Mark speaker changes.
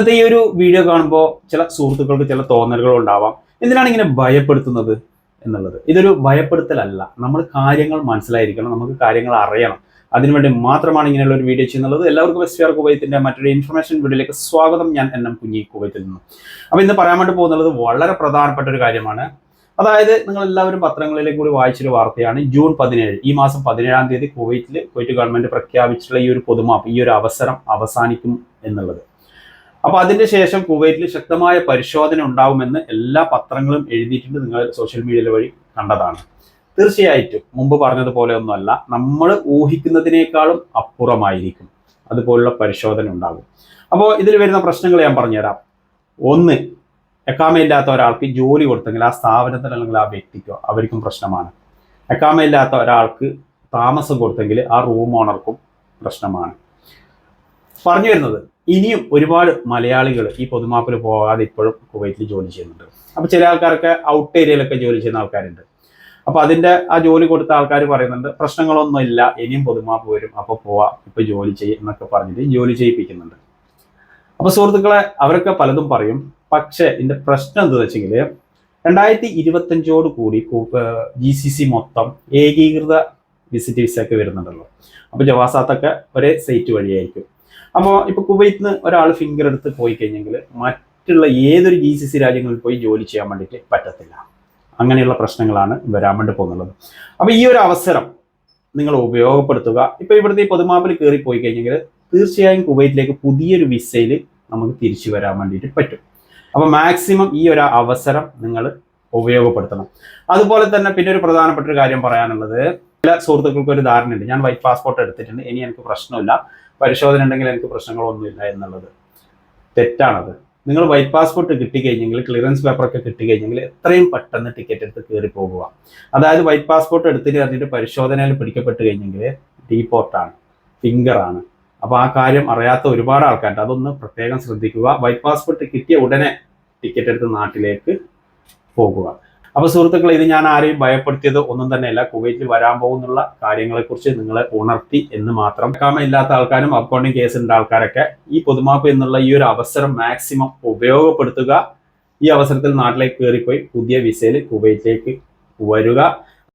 Speaker 1: ഇന്നത്തെ ഈ ഒരു വീഡിയോ കാണുമ്പോൾ ചില സുഹൃത്തുക്കൾക്ക് ചില തോന്നലുകൾ ഉണ്ടാവാം. എന്തിനാണ് ഇങ്ങനെ ഭയപ്പെടുത്തുന്നത് എന്നുള്ളത്? ഇതൊരു ഭയപ്പെടുത്തലല്ല. നമ്മൾ കാര്യങ്ങൾ മനസ്സിലായിരിക്കണം നമുക്ക് കാര്യങ്ങൾ അറിയണം. അതിനുവേണ്ടി മാത്രമാണ് ഇങ്ങനെയുള്ള ഒരു വീഡിയോ ചെയ്യുന്നത്. എല്ലാവർക്കും എസ് ആർ കുവൈത്തിന്റെ മറ്റൊരു ഇൻഫർമേഷൻ വീഡിയോയിലേക്ക് സ്വാഗതം. ഞാൻ എൻ എം കുഞ്ഞി കുവൈത്തിൽ നിന്ന്. അപ്പോൾ ഇന്ന് പറയാൻ വേണ്ടി പോകുന്നത് വളരെ പ്രധാനപ്പെട്ട ഒരു കാര്യമാണ്. അതായത് നിങ്ങൾ എല്ലാവരും പത്രങ്ങളിലേക്ക് കൂടി വായിച്ചൊരു വാർത്തയാണ്. ജൂൺ പതിനേഴ് ഈ മാസം പതിനേഴാം തീയതി കുവൈറ്റിൽ കുവൈറ്റ് ഗവൺമെന്റ് പ്രഖ്യാപിച്ചിട്ടുള്ള ഈ ഒരു പൊതുമാപ്പ് ഈ ഒരു അവസരം അവസാനിക്കും എന്നുള്ളത്. അപ്പൊ ശേഷം കുവൈറ്റിൽ ശക്തമായ പരിശോധന ഉണ്ടാവുമെന്ന് എല്ലാ പത്രങ്ങളും എഴുതിയിട്ടുണ്ട് നിങ്ങൾ സോഷ്യൽ മീഡിയ വഴി കണ്ടതാണ്. തീർച്ചയായിട്ടും മുമ്പ് പറഞ്ഞതുപോലെ ഒന്നുമല്ല നമ്മൾ ഊഹിക്കുന്നതിനേക്കാളും അപ്പുറമായിരിക്കും അതുപോലുള്ള പരിശോധന ഉണ്ടാകും അപ്പോൾ ഇതിൽ വരുന്ന പ്രശ്നങ്ങൾ ഞാൻ പറഞ്ഞുതരാം. ഒന്ന് എക്കാമയില്ലാത്ത ഒരാൾക്ക് ജോലി കൊടുത്തെങ്കിൽ ആ സ്ഥാപനത്തിൽ അല്ലെങ്കിൽ ആ വ്യക്തിക്കോ അവർക്കും പ്രശ്നമാണ്. എക്കാമയില്ലാത്ത ഒരാൾക്ക് താമസം കൊടുത്തെങ്കിൽ ആ റൂം ഓണർക്കും പ്രശ്നമാണ്. പറഞ്ഞു വരുന്നത് ഇനിയും ഒരുപാട് മലയാളികൾ ഈ പൊതുമാപ്പിൽ പോകാതെ ഇപ്പോഴും കുവൈറ്റിൽ ജോലി ചെയ്യുന്നുണ്ട്. അപ്പൊ ചില ആൾക്കാർക്ക് ഔട്ട് ഏരിയയിലൊക്കെ ജോലി ചെയ്യുന്ന ആൾക്കാരുണ്ട്. അപ്പൊ അതിന്റെ ആ ജോലി കൊടുത്ത ആൾക്കാർ പറയുന്നുണ്ട് പ്രശ്നങ്ങളൊന്നും ഇല്ല ഇനിയും പൊതുമാപ്പ് വരും അപ്പൊ പോവാം ഇപ്പൊ ജോലി ചെയ്യും എന്നൊക്കെ പറഞ്ഞിട്ട് ജോലി ചെയ്യിപ്പിക്കുന്നുണ്ട്. അപ്പൊ സുഹൃത്തുക്കളെ അവരൊക്കെ പലതും പറയും. പക്ഷെ ഇതിന്റെ പ്രശ്നം എന്താ വെച്ചെങ്കിൽ രണ്ടായിരത്തി ഇരുപത്തഞ്ചോട് കൂടി ജി സി സി മൊത്തം ഏകീകൃത വിസിറ്റ് വിസ ഒക്കെ വരുന്നുണ്ടല്ലോ. അപ്പൊ ജവാസാത്തൊക്കെ ഒരേ സൈറ്റ് വഴിയായിരിക്കും. അപ്പോൾ ഇപ്പൊ കുവൈറ്റിൽ നിന്ന് ഒരാൾ ഫിംഗർ എടുത്ത് പോയി കഴിഞ്ഞെങ്കിൽ മറ്റുള്ള ഏതൊരു ജി സി സി രാജ്യങ്ങളിൽ പോയി ജോലി ചെയ്യാൻ വേണ്ടിയിട്ട് പറ്റത്തില്ല. അങ്ങനെയുള്ള പ്രശ്നങ്ങളാണ് വരാൻ വേണ്ടി പോകുന്നുള്ളത് അപ്പൊ ഈ ഒരു അവസരം നിങ്ങൾ ഉപയോഗപ്പെടുത്തുക. ഇപ്പൊ ഇവിടുത്തെ പൊതുമാപ്പിൽ കയറി പോയി കഴിഞ്ഞെങ്കിൽ തീർച്ചയായും കുവൈത്തിലേക്ക് പുതിയൊരു വിസയിൽ നമുക്ക് തിരിച്ചു വരാൻ വേണ്ടിയിട്ട് പറ്റും. അപ്പൊ മാക്സിമം ഈ ഒരു അവസരം നിങ്ങൾ ഉപയോഗപ്പെടുത്തണം. അതുപോലെ തന്നെ പിന്നെ ഒരു പ്രധാനപ്പെട്ട ഒരു കാര്യം പറയാനുള്ളത്. ചില സുഹൃത്തുക്കൾക്ക് ഒരു ധാരണയുണ്ട്. ഞാൻ വൈറ്റ് പാസ്പോർട്ട് എടുത്തിട്ടുണ്ട്. ഇനി എനിക്ക് പ്രശ്നമില്ല. പരിശോധന ഉണ്ടെങ്കിൽ എനിക്ക് പ്രശ്നങ്ങളൊന്നുമില്ല എന്നുള്ളത്. തെറ്റാണത്. നിങ്ങൾ വൈറ്റ് പാസ്പോർട്ട് കിട്ടിക്കഴിഞ്ഞെങ്കിൽ ക്ലിയറൻസ് പേപ്പറൊക്കെ കിട്ടിക്കഴിഞ്ഞെങ്കിൽ എത്രയും പെട്ടെന്ന് ടിക്കറ്റ് എടുത്ത് കയറി പോകുക. അതായത് വൈറ്റ് പാസ്പോർട്ട് എടുത്തിട്ട് അതിന്റെ പരിശോധനയിൽ പിടിക്കപ്പെട്ട് കഴിഞ്ഞെങ്കിൽ ഡീപോർട്ടാണ് ഫിംഗറാണ് അപ്പോൾ ആ കാര്യം അറിയാത്ത ഒരുപാട് ആൾക്കാരുണ്ട്. അതൊന്ന് പ്രത്യേകം ശ്രദ്ധിക്കുക. വൈറ്റ് പാസ്പോർട്ട് കിട്ടിയ ഉടനെ ടിക്കറ്റ് എടുത്ത് നാട്ടിലേക്ക് പോകുക. അപ്പൊ സുഹൃത്തുക്കളെ ഇത് ഞാൻ ആരെയും ഭയപ്പെടുത്തിയത് ഒന്നും തന്നെയല്ല. കുവൈറ്റിൽ വരാൻ പോകുന്നുള്ള കാര്യങ്ങളെക്കുറിച്ച് നിങ്ങളെ ഉണർത്തി എന്ന് മാത്രം. കാമ ഇല്ലാത്ത ആൾക്കാരും അക്കൗണ്ടിങ് കേസ് ഉണ്ട് ആൾക്കാരൊക്കെ ഈ പൊതുമാപ്പ് എന്നുള്ള ഈ ഒരു അവസരം മാക്സിമം ഉപയോഗപ്പെടുത്തുക. ഈ അവസരത്തിൽ നാട്ടിലേക്ക് കയറിപ്പോയി പുതിയ വിസയിൽ കുവൈറ്റിലേക്ക് വരിക.